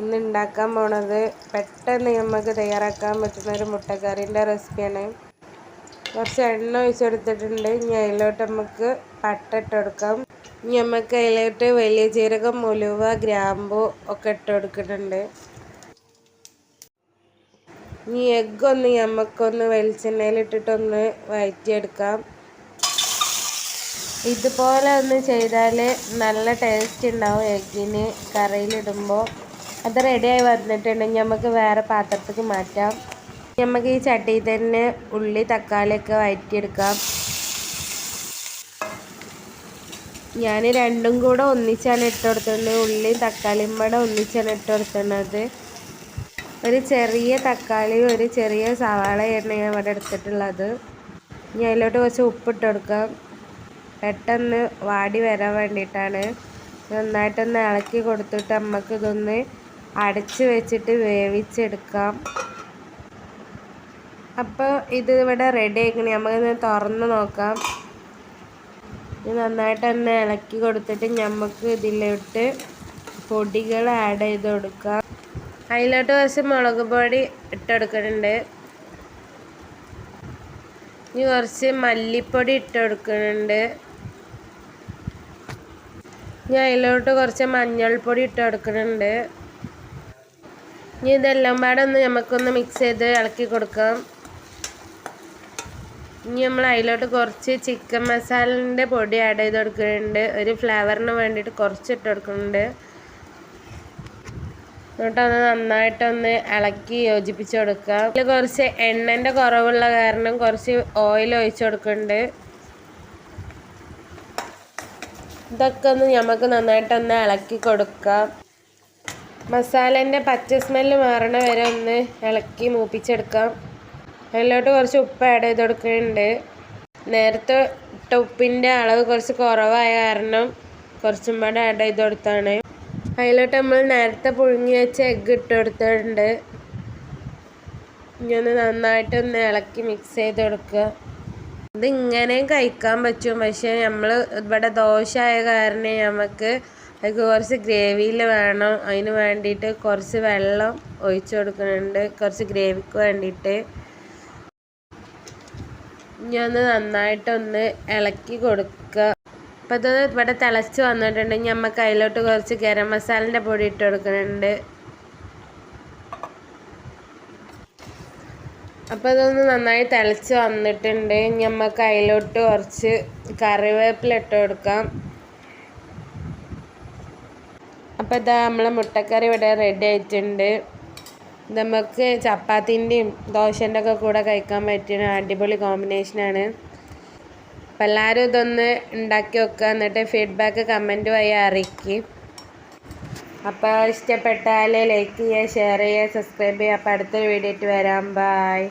ഇന്ന് ഉണ്ടാക്കാൻ പോണത് പെട്ടെന്ന് നമുക്ക് തയ്യാറാക്കാൻ പറ്റുന്ന ഒരു മുട്ടക്കറീന്റെ റെസിപ്പിയാണ്. കുറച്ച് എണ്ണ ഒഴിച്ചെടുത്തിട്ടുണ്ട് ഇനി അതിലോട്ട് നമുക്ക് പട്ട ഇട്ട് കൊടുക്കാം. ഇനി നമുക്ക് അതിലോട്ട് വലിയ ജീരകം ഉലുവ ഗ്രാമ്പു ഒക്കെ ഇട്ട് കൊടുക്കുന്നുണ്ട് ഇനി എഗ്ഗൊന്ന് നമുക്കൊന്ന് വെളിച്ചെണ്ണയിലിട്ടിട്ടൊന്ന് വഴറ്റിയെടുക്കാം ഇതുപോലെ ഒന്ന് ചെയ്താൽ നല്ല ടേസ്റ്റ് ഉണ്ടാവും എഗ്ഗിന് കറിയിലിടുമ്പോൾ അത് റെഡിയായി വന്നിട്ടുണ്ടെങ്കിൽ നമുക്ക് വേറെ പാത്രത്തേക്ക് മാറ്റാം. നമുക്ക് ഈ ചട്ടിയിൽ തന്നെ ഉള്ളി തക്കാളിയൊക്കെ വഴറ്റിയെടുക്കാം ഞാൻ രണ്ടും കൂടെ ഒന്നിച്ചാണ് ഇട്ട് ഉള്ളിയും തക്കാളിയും കൂടെ ഒന്നിച്ചാണ് ഇട്ട് ഒരു ചെറിയ തക്കാളി ഒരു ചെറിയ സവാളയാണ് ഞാൻ ഇവിടെ എടുത്തിട്ടുള്ളത്. ഇനി അതിലോട്ട് കുറച്ച് ഉപ്പിട്ട് കൊടുക്കാം. പെട്ടെന്ന് വാടി വരാൻ വേണ്ടിയിട്ടാണ്. നന്നായിട്ടൊന്ന് ഇളക്കി കൊടുത്തിട്ട് നമുക്ക് ഇതൊന്ന് അടച്ച് വെച്ചിട്ട് വേവിച്ചെടുക്കാം. അപ്പോൾ ഇത് ഇവിടെ റെഡി ആയിക്കണേ. നമുക്കിത് തുറന്ന് നോക്കാം. ഇത് നന്നായിട്ട് തന്നെ ഇളക്കി കൊടുത്തിട്ട് നമുക്ക് ഇതിലോട്ട് പൊടികൾ ആഡ് ചെയ്ത് കൊടുക്കാം. അതിലോട്ട് കുറച്ച് മുളക് പൊടി ഇട്ടെടുക്കുന്നുണ്ട് ഇനി കുറച്ച് മല്ലിപ്പൊടി ഇട്ടെടുക്കുന്നുണ്ട് ഇനി അതിലോട്ട് കുറച്ച് മഞ്ഞൾപ്പൊടി ഇട്ട് കൊടുക്കുന്നുണ്ട്. ഇനി ഇതെല്ലാം പാടെ ഒന്ന് നമുക്കൊന്ന് മിക്സ് ചെയ്ത് ഇളക്കി കൊടുക്കാം. ഇനി നമ്മൾ അതിലോട്ട് കുറച്ച് ചിക്കൻ മസാലന്റെ പൊടി ആഡ് ചെയ്ത് കൊടുക്കുന്നുണ്ട്. ഒരു ഫ്ലേവറിന് വേണ്ടിയിട്ട് കുറച്ച് ഇട്ട് കൊടുക്കുന്നുണ്ട്. എന്നിട്ടൊന്ന് നന്നായിട്ടൊന്ന് ഇളക്കി യോജിപ്പിച്ച് കൊടുക്കുക അതിൽ കുറച്ച് എണ്ണന്റെ കുറവുള്ള കാരണം കുറച്ച് ഓയിൽ ഒഴിച്ച് കൊടുക്കുന്നുണ്ട്. ഇതൊക്കെ ഒന്ന് നമുക്ക് നന്നായിട്ടൊന്ന് ഇളക്കി കൊടുക്കാം. മസാലേന്റെ പച്ച സ്മെല്ല് മാറണ വരെ ഒന്ന് ഇളക്കി മൂപ്പിച്ചെടുക്കാം. അതിലോട്ട് കുറച്ച് ഉപ്പ് ആഡ് ചെയ്ത് കൊടുക്കുന്നുണ്ട്. നേരത്തെ ഇട്ട ഉപ്പിന്റെ അളവ് കുറച്ച് കുറവായ കാരണം കുറച്ചും കൂടെ ആഡ് ചെയ്ത് കൊടുത്താണ്. അതിലോട്ട് നമ്മൾ നേരത്തെ പുഴുങ്ങി വെച്ച എഗ്ഗ് ഇട്ട് കൊടുത്തിട്ടുണ്ട്. ഇനി ഒന്ന് നന്നായിട്ടൊന്ന് ഇളക്കി മിക്സ് ചെയ്ത് കൊടുക്കുക. ഇത് ഇങ്ങനെയും കഴിക്കാൻ പറ്റും. പക്ഷേ നമ്മൾ ഇവിടെ ദോശ ആയ കാരണം നമുക്ക് അതിൽ കുറച്ച് ഗ്രേവിയിൽ വേണം. അതിന് വേണ്ടിയിട്ട് കുറച്ച് വെള്ളം ഒഴിച്ചു കൊടുക്കുന്നുണ്ട്. കുറച്ച് ഗ്രേവിക്ക് വേണ്ടിയിട്ട്. ഇനി ഒന്ന് നന്നായിട്ടൊന്ന് ഇളക്കി കൊടുക്കുക അപ്പോൾ ഇത് ഇവിടെ തിളച്ച് വന്നിട്ടുണ്ട്. ഇനി നമുക്ക് അതിലോട്ട് കുറച്ച് ഗരം മസാലന്റെ പൊടി ഇട്ട് കൊടുക്കുന്നുണ്ട്. അപ്പോൾ ഇതൊന്ന് നന്നായി തിളച്ച് വന്നിട്ടുണ്ട്. ഇനി നമുക്ക് അതിലോട്ട് കുറച്ച് കറിവേപ്പില ഇട്ട് കൊടുക്കാം. അപ്പോൾ ഇതാ നമ്മളെ മുട്ടക്കറി ഇവിടെ റെഡി ആയിട്ടുണ്ട്. നമുക്ക് ചപ്പാത്തിന്റെയും ദോശന്റെ ഒക്കെ കൂടെ കഴിക്കാൻ പറ്റുന്ന അടിപൊളി കോമ്പിനേഷനാണ് അപ്പം എല്ലാവരും ഇതൊന്ന് ഉണ്ടാക്കി വെക്കുക എന്നിട്ട് ഫീഡ്ബാക്ക് കമന്റ് വഴി അറിയിക്കും. അപ്പോൾ ഇഷ്ടപ്പെട്ടാൽ ലൈക്ക് ചെയ്യുക ഷെയർ ചെയ്യുക സബ്സ്ക്രൈബ് ചെയ്യുക. അപ്പോൾ അടുത്തൊരു വീഡിയോ ആയിട്ട് വരാം. ബായ്